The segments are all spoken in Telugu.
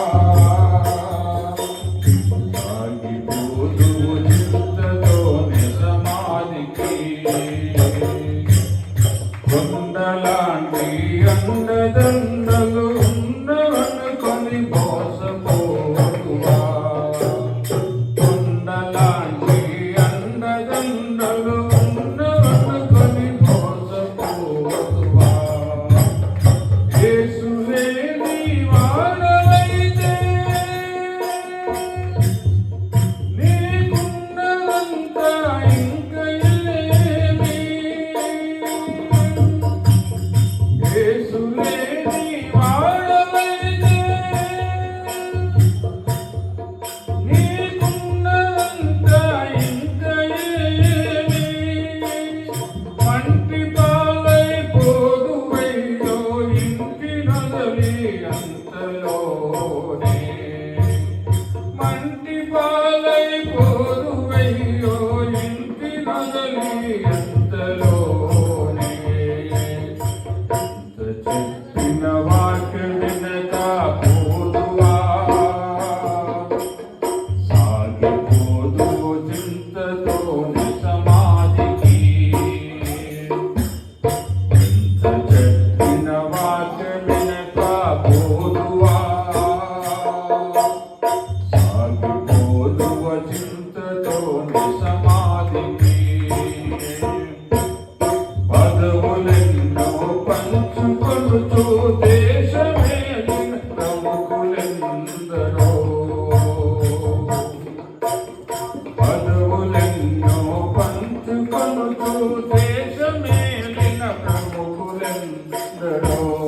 Oh. splendor.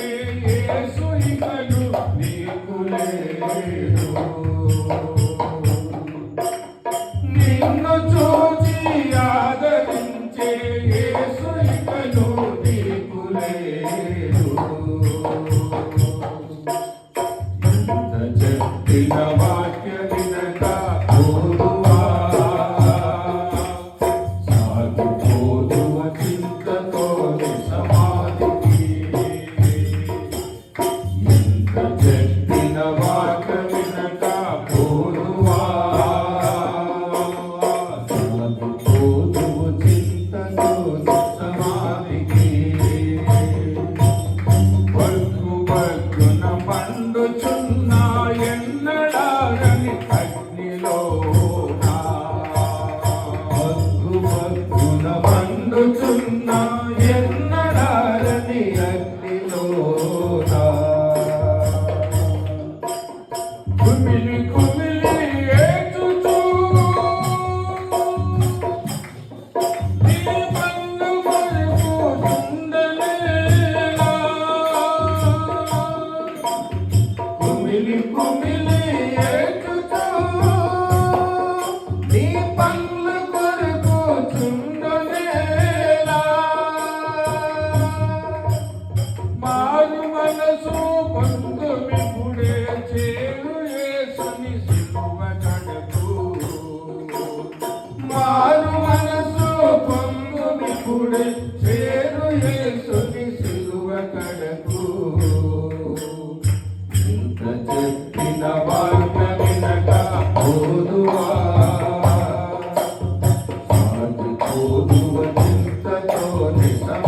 Yesu কাটনিল ధన్యుడై చేరు యేసుని సిలువ కడకు. ఇంత చెప్పిన వార్త వినక చింతతో నిజమ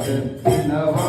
Argentina